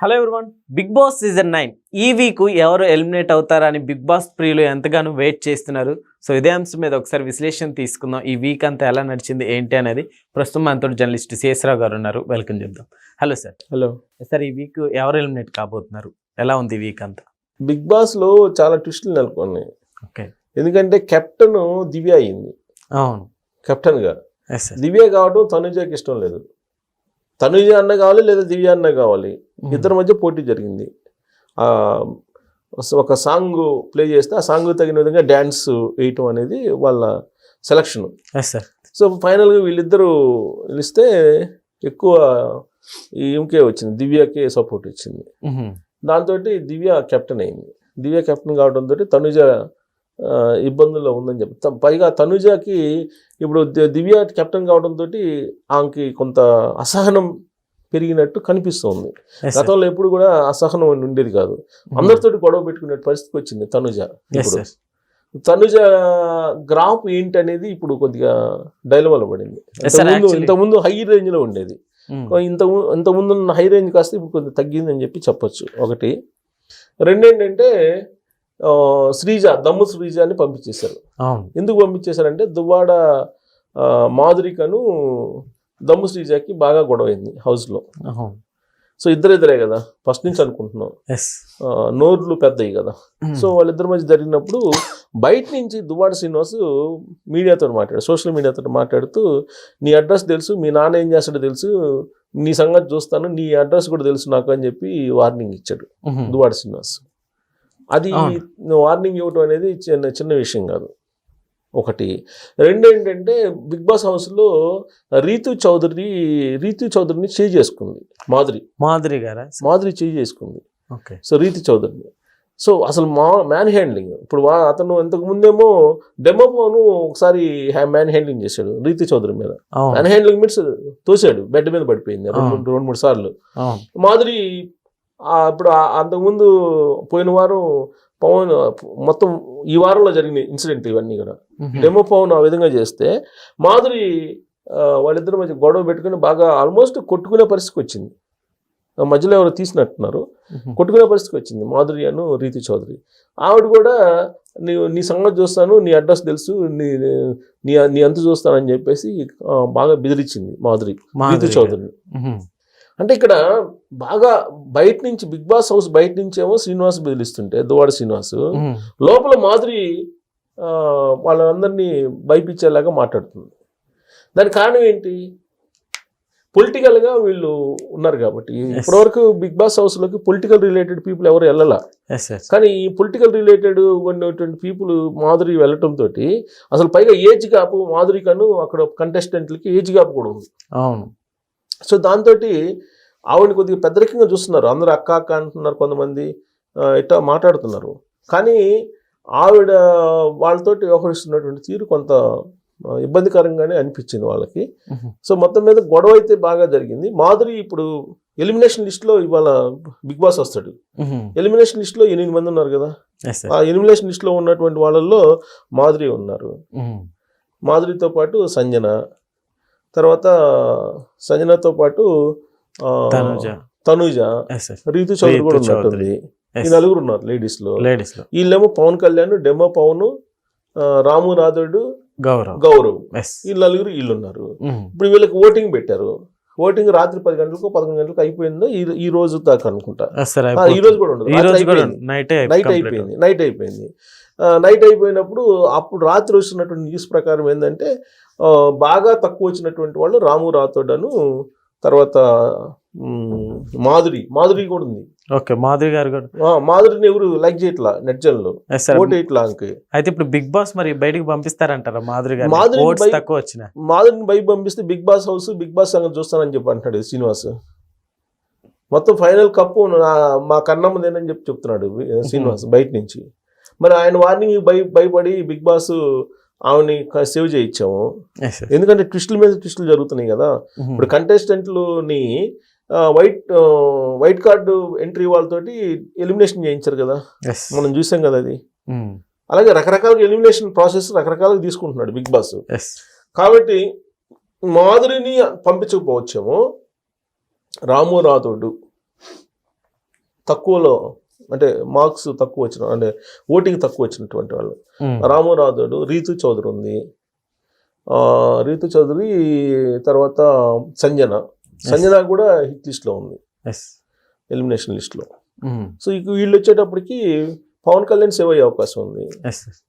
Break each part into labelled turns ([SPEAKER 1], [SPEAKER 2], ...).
[SPEAKER 1] Hello everyone Big Boss season nine ఈ week ఎవరు eliminate అవుతారని బిగ్ బాస్ ప్రియులు ఎంతగానో వెయిట్ చేస్తున్నారు. సో ఇదే అంశం మీద ఒకసారి విశ్లేషణ తీసుకుందాం. ఈ వీక్ అంతా ఎలా నడిచింది ఏంటి అనేది. ప్రస్తుతం మనతో జర్నలిస్ట్ శేషరావు గారు ఉన్నారు. వెల్కమ్ చెప్దాం. హలో సార్
[SPEAKER 2] హలో
[SPEAKER 1] సార్ ఈ వీక్ ఎవరు ఎలిమినేట్ కాబోతున్నారు? ఎలా ఉంది ఈ వీక్ అంతా?
[SPEAKER 2] బిగ్ బాస్లో చాలా ట్విస్టులు నెలకొన్నాయి.
[SPEAKER 1] ఓకే
[SPEAKER 2] ఎందుకంటే కెప్టెన్ దివ్య అయింది
[SPEAKER 1] అవును.
[SPEAKER 2] కెప్టెన్గా.
[SPEAKER 1] ఎస్ సార్
[SPEAKER 2] దివ్య కావడం తనుజకి ఇష్టం లేదు. తనుజ అన్న కావాలి లేదా దివ్య అన్న కావాలి? ఇద్దరి మధ్య పోటీ జరిగింది. ఆ ఒక సాంగ్ ప్లే చేస్తే ఆ సాంగ్ తగిన విధంగా డ్యాన్స్ వేయటం అనేది వాళ్ళ సెలక్షన్.
[SPEAKER 1] సార్
[SPEAKER 2] సో ఫైనల్గా వీళ్ళిద్దరూ నిలిస్తే ఎక్కువ ఈమెకే వచ్చింది. దివ్యకే సపోర్ట్ వచ్చింది దాంతో దివ్య కెప్టెన్ అయింది. దివ్య కెప్టెన్ కావడంతో తనుజ ఇబ్బందుల్లో ఉందని చెప్పి. పైగా తనుజకి ఇప్పుడు దివ్య కెప్టెన్ కావడంతో ఆమెకి కొంత అసహనం పెరిగినట్టు కనిపిస్తుంది. గతంలో ఎప్పుడు కూడా అసహనం ఉండేది కాదు. అందరితోటి గొడవ పెట్టుకునే పరిస్థితికి వచ్చింది తనుజ ఇప్పుడు. తనుజ గ్రాఫ్ ఏంటి అనేది ఇప్పుడు కొద్దిగా డైలమాలో పడింది. ఇంతకుముందు హై రేంజ్లో ఉండేది ఇంత ఇంతకుముందు ఉన్న హై రేంజ్ కాస్త ఇప్పుడు కొంచెం తగ్గిందని చెప్పి చెప్పొచ్చు. ఒకటి. రెండేంటంటే శ్రీజ దమ్ము శ్రీజ అని పంపించేశారు ఎందుకు పంపించేశారంటే దువ్వాడ మాధురికను దమ్ము శ్రీజకి బాగా గొడవ అయింది హౌస్లో సో ఇద్దరిద్దరే కదా ఫస్ట్ నుంచి అనుకుంటున్నాం. నోర్లు పెద్దవి కదా. సో వాళ్ళిద్దరి మధ్య జరిగినప్పుడు బయట నుంచి దువ్వాడ శ్రీనివాస్ మీడియాతో మాట్లాడు సోషల్ మీడియాతో మాట్లాడుతూ నీ అడ్రస్ తెలుసు మీ నాన్న ఏం చేస్తాడో తెలుసు నీ సంగతి చూస్తాను నీ అడ్రస్ కూడా తెలుసు నాకు అని చెప్పి వార్నింగ్ ఇచ్చాడు దువ్వాడ శ్రీనివాస్. అది. వార్నింగ్ ఇవ్వటం అనేది చిన్న చిన్న విషయం కాదు. ఒకటి. రెండు ఏంటంటే బిగ్ బాస్ హౌస్లో రీతు చౌదరి రీతు చౌదరిని చేయి చేసుకుంది. మాధురి.
[SPEAKER 1] మాధురి గారా?
[SPEAKER 2] మాధురి చేయి చేసుకుంది.
[SPEAKER 1] ఓకే.
[SPEAKER 2] సో రీతి చౌదరిని. సో అసలు మా మ్యాన్ హ్యాండ్లింగ్ ఇప్పుడు వా- అతను ఇంతకు ముందేమో డెమో ఫోను ఒకసారి మ్యాన్ హ్యాండ్లింగ్ చేశాడు రీతి చౌదరి మీద. మ్యాన్ హ్యాండ్లింగ్ మీన్స్ తోసాడు బెడ్ మీద పడిపోయింది రెండు. మూడు- సార్లు. మాధురి ఇప్పుడు ఆ- అంతకుముందు పోయిన వారం పవన్ మొత్తం ఈ వారంలో జరిగిన ఇన్సిడెంట్ ఇవన్నీ కూడా. డెమో పవన్ ఆ విధంగా చేస్తే మాధురి వాళ్ళిద్దరి మధ్య గొడవ పెట్టుకుని బాగా ఆల్మోస్ట్ కొట్టుకునే పరిస్థితికి వచ్చింది. మధ్యలో ఎవరు తీసినట్టున్నారు. కొట్టుకునే పరిస్థితికి వచ్చింది. మాధురి అను రీతి చౌదరి. ఆవిడ కూడా నీ నీ సంగతి చూస్తాను నీ అడ్రస్ తెలుసు నీ నీ నీ అంత చూస్తానని చెప్పేసి బాగా బెదిరించింది మాధురి రీతి. చౌదరిని. అంటే ఇక్కడ బాగా బయట నుంచి బిగ్ బాస్ హౌస్ బయట నుంచి ఏమో శ్రీనివాస్ బెదిరిస్తుంటే దువాడ శ్రీనివాస్. లోపల మాధురి వాళ్ళందరినీ భయపించేలాగా మాట్లాడుతుంది. దానికి కారణం ఏంటి? పొలిటికల్గా వీళ్ళు ఉన్నారు కాబట్టి. ఇప్పటివరకు బిగ్ బాస్ హౌస్లోకి పొలిటికల్ రిలేటెడ్ పీపుల్ ఎవరు వెళ్ళాల? కానీ ఈ పొలిటికల్ రిలేటెడ్ ఉన్నటువంటి పీపుల్ మాధురి వెళ్ళటంతో అసలు పైగా ఏజ్ గ్యాప్ మాధురి కను అక్కడ కంటెస్టెంట్లకి ఏజ్ గ్యాప్ కూడా ఉంది.
[SPEAKER 1] అవును.
[SPEAKER 2] సో దాంతో ఆవిడని కొద్దిగా పెద్దరికంగా చూస్తున్నారు. అందరూ అక్క అక్క అంటున్నారు కొంతమంది. ఇట్లా మాట్లాడుతున్నారు. కానీ ఆవిడ వాళ్ళతోటి వ్యవహరిస్తున్నటువంటి తీరు కొంత ఇబ్బందికరంగానే అనిపించింది వాళ్ళకి. సో మొత్తం మీద గొడవ అయితే బాగా జరిగింది. మాధురి ఇప్పుడు ఎలిమినేషన్ లిస్ట్లో ఇవాళ బిగ్ బాస్ వస్తాడు. ఎలిమినేషన్ లిస్ట్లో ఎనిమిది మంది ఉన్నారు కదా. ఆ ఎలిమినేషన్ లిస్ట్లో ఉన్నటువంటి వాళ్ళల్లో మాధురి ఉన్నారు. మాధురితో పాటు సంజన తర్వాత సంజనతో పాటు
[SPEAKER 1] తనుజ.
[SPEAKER 2] రీతు చౌదరి కూడా. ఉన్నట్టుంది. ఈ నలుగురు ఉన్నారు
[SPEAKER 1] లేడీస్లో లేడీస్లో
[SPEAKER 2] వీళ్ళేమో పవన్ కళ్యాణ్ డెమో పవన్ రాము రాథోడ్
[SPEAKER 1] గౌరవ్.
[SPEAKER 2] గౌరవ్. వీళ్ళు నలుగురు వీళ్ళు ఉన్నారు. ఇప్పుడు వీళ్ళకి ఓటింగ్ పెట్టారు. ఓటింగ్ రాత్రి పది గంటలకు పదకొండు గంటలకు అయిపోయిందో ఈ ఈ రోజు దాకా అనుకుంటా. ఈ. రోజు కూడా ఉండదు.
[SPEAKER 1] ఈ. నైటే
[SPEAKER 2] అయిపోయింది. నైట్ అయిపోయింది. నైట్ అయిపోయినప్పుడు అప్పుడు రాత్రి వస్తున్నటువంటి న్యూస్ ప్రకారం ఏంటంటే బాగా తక్కువ వచ్చినటువంటి వాళ్ళు రాము రాథోడను తర్వాత మాధురి మాధురి కూడా ఉంది.
[SPEAKER 1] ఓకే మాధురి గారు కూడా.
[SPEAKER 2] ఆ, మాధురిని ఎవరు లైక్ చేయట్లా నెట్జన్లో?
[SPEAKER 1] ఎస్ సార్
[SPEAKER 2] ఓట్ వేయట్లా అంకే
[SPEAKER 1] అయితే ఇప్పుడు బిగ్ బాస్ మరి బయటికి పంపిస్తారంటారా మాధురి గారు?
[SPEAKER 2] బయ-
[SPEAKER 1] తక్కువ వచ్చిన.
[SPEAKER 2] మాధురిని బయట పంపిస్తే Big Boss house Big Boss సంగతి చూస్తానని చెప్పి అంటున్నాడు శ్రీనివాస్. మొత్తం ఫైనల్ కప్పు మా కన్నమ్మదేనని చెప్పి చెప్తున్నాడు శ్రీనివాస్ బయట నుంచి. మరి ఆయన వార్నింగ్ భయ భయపడి బిగ్ బాస్ ఆమెని సేవ్ చేయించాము. ఎందుకంటే ట్విస్టుల మీద ట్విస్టులు జరుగుతున్నాయి కదా. ఇప్పుడు కంటెస్టెంట్లుని వైట్ వైట్ కార్డు ఎంట్రీ వాళ్ళతోటి ఎలిమినేషన్ చేయించారు కదా. మనం చూసాం కదా అది. అలాగే రకరకాల ఎలిమినేషన్ ప్రాసెస్ రకరకాలుగా తీసుకుంటున్నాడు బిగ్ బాస్. కాబట్టి మాధురిని పంపించకపోవచ్చేమో రాము రాథోడు తక్కువలో అంటే మార్క్స్ తక్కువ వచ్చిన అంటే ఓటింగ్ తక్కువ వచ్చినటువంటి వాళ్ళు.
[SPEAKER 1] ఉమ్.
[SPEAKER 2] రాము రాథోడ్ రీతు చౌదరి ఉంది. రీతు చౌదరి తర్వాత సంజన. సంజన కూడా హిట్ లిస్ట్లో ఉంది. ఎలిమినేషన్ లిస్ట్లో. సో ఇక వీళ్ళు వచ్చేటప్పటికి పవన్ కళ్యాణ్ సేవ్ అయ్యే అవకాశం ఉంది.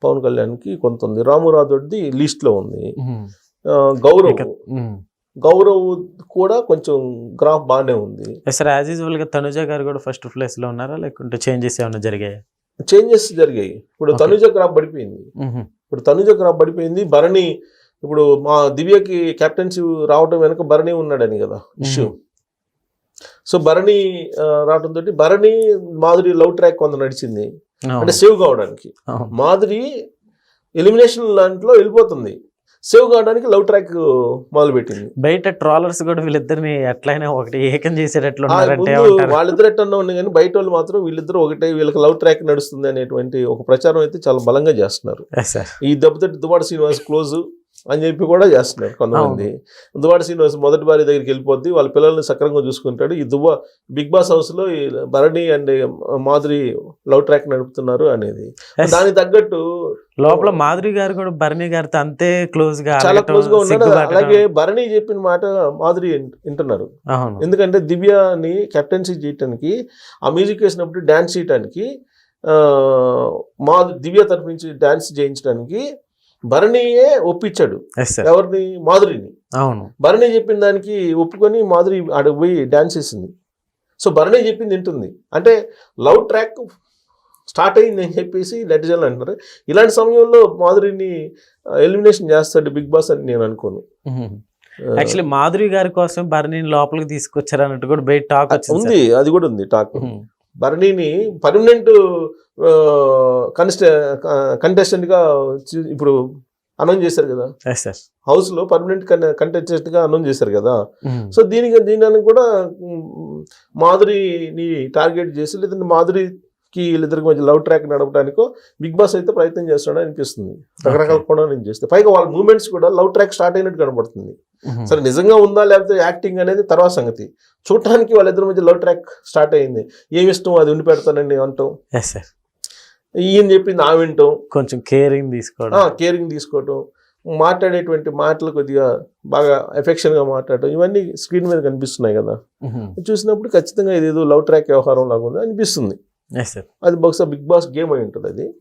[SPEAKER 2] పవన్ కళ్యాణ్కి కొంత ఉంది. రాము రాథోడ్ది లిస్ట్లో ఉంది. గౌరవ్. గౌరవ్ కూడా కొంచెం గ్రాఫ్ బాగానే ఉంది.
[SPEAKER 1] సార్ యాజ్ యూజువల్గా తనుజ గారు కూడా ఫస్ట్ ప్లేస్లో ఉన్నారా? లేకుంటే చేంజెస్ ఏమైనా జరిగాయి?
[SPEAKER 2] చేంజెస్ జరిగాయి. ఇప్పుడు. తనుజ గ్రాఫ్ పడిపోయింది. ఇప్పుడు తనుజ గ్రాఫ్ పడిపోయింది. భరణి ఇప్పుడు మా దివ్యకి కెప్టెన్సీ రావటం వెనక భరణి ఉన్నాడని కదా ఇష్యూ సో భరణి ఆ, రావటంతో భరణి మాధురి లవ్ ట్రాక్ కొంత నడిచింది. అంటే సేవ్ కావడానికి. మాధురి ఎలిమినేషన్ దాంట్లో వెళ్ళిపోతుంది. సేవ్ కావడానికి లవ్ ట్రాక్ మొదలు పెట్టింది
[SPEAKER 1] బయట ట్రాలర్స్ కూడా వీళ్ళిద్దరిని ఎట్లయినా ఒకటి ఏకం చేసేటట్లు
[SPEAKER 2] వాళ్ళిద్దరు ఎట్టన్నా ఉంది కానీ బయట వాళ్ళు మాత్రం వీళ్ళిద్దరు ఒకటే వీళ్ళకి లవ్ ట్రాక్ నడుస్తుంది అనేటువంటి ఒక ప్రచారం అయితే చాలా బలంగా చేస్తున్నారు. ఈ దెబ్బతోటి దువాడ శ్రీనివాస్ క్లోజ్ అని చెప్పి కూడా చేస్తున్నారు కొంతమంది. దువాడ శ్రీనివాస్ మొదటి భార్య దగ్గరికి వెళ్ళిపోద్ది వాళ్ళ పిల్లల్ని సక్రంగా చూసుకుంటాడు. ఈ దువ్వ బిగ్ బాస్ హౌస్లో ఈ Bharani and Madhuri love track నడుపుతున్నారు అనేది. దానికి తగ్గట్టు
[SPEAKER 1] లోపల మాధురి గారు కూడా భరణి గారితో అంతే క్లోజ్గా
[SPEAKER 2] చాలా క్లోజ్గా
[SPEAKER 1] సిగ్గుపడటం.
[SPEAKER 2] అలాగే భరణి చెప్పిన మాట మాధురి వింట- వింటున్నారు. ఎందుకంటే దివ్యని కెప్టెన్సీ చేయటానికి ఆ మ్యూజిక్ వేసినప్పుడు డ్యాన్స్ చేయటానికి ఆ, మా దివ్య తరపు నుంచి డ్యాన్స్ చేయించడానికి భరణియే ఒప్పించాడు. ఎవరిని మాధురిని.
[SPEAKER 1] అవును.
[SPEAKER 2] భరణి చెప్పిన దానికి ఒప్పుకొని మాధురి ఆడకు పోయి డ్యాన్స్ చేసింది. సో భరణి చెప్పింది వింటుంది. అంటే లవ్ ట్రాక్ స్టార్ట్ అయింది అని చెప్పేసి నెటిజన్లు అంటున్నారు. ఇలాంటి సమయంలో మాధురిని ఎలిమినేషన్ చేస్తాడు బిగ్ బాస్ అని నేను అనుకోను.
[SPEAKER 1] యాక్చువల్లీ మాధురి గారి కోసం భరణిని లోపలికి తీసుకొచ్చారు అన్నట్టు కూడా బయట టాక్
[SPEAKER 2] ఉంది. అది కూడా ఉంది టాక్. భరణిని పర్మనెంట్ కన్స్ట కంటెస్టెంట్గా చూ- ఇప్పుడు అనౌన్స్ చేశారు కదా? హౌస్లో పర్మనెంట్ కంటెస్టెంట్గా అనౌన్స్ చేశారు కదా. సో దీనికి దీనికి కూడా మ్, మాధురిని టార్గెట్ చేసి లేదంటే మాధురికి వీళ్ళిద్దరికి మధ్య లవ్ ట్రాక్ నడపడానికో బిగ్ బాస్ అయితే ప్రయత్నం చేస్తాడని అనిపిస్తుంది. రకరకాల కోణాల నుంచి చేస్తే. పైగా వాళ్ళ మూమెంట్స్ కూడా లవ్ ట్రాక్ స్టార్ట్ అయినట్టు కనబడుతుంది
[SPEAKER 1] ఉమ్.
[SPEAKER 2] సరే నిజంగా ఉందా లేకపోతే యాక్టింగ్ అనేది తర్వాత సంగతి. చూడటానికి వాళ్ళిద్దరి మధ్య లవ్ ట్రాక్ స్టార్ట్ అయింది. ఏమి ఇష్టం? అది ఉండి పెడతానని అంటాం ఈయన చెప్పింది ఆ వింటాం.
[SPEAKER 1] కొంచెం కేరింగ్ తీసుకోవడం.
[SPEAKER 2] కేరింగ్ తీసుకోవటం. మాట్లాడేటువంటి మాటలు కొద్దిగా బాగా ఎఫెక్షన్గా మాట్లాడటం. ఇవన్నీ స్క్రీన్ మీద కనిపిస్తున్నాయి కదా. చూసినప్పుడు ఖచ్చితంగా ఇదేదో లవ్ ట్రాక్ వ్యవహారం లాగా ఉంది అనిపిస్తుంది. అది బహుశా బిగ్ బాస్ గేమ్ అయి ఉంటుంది అది.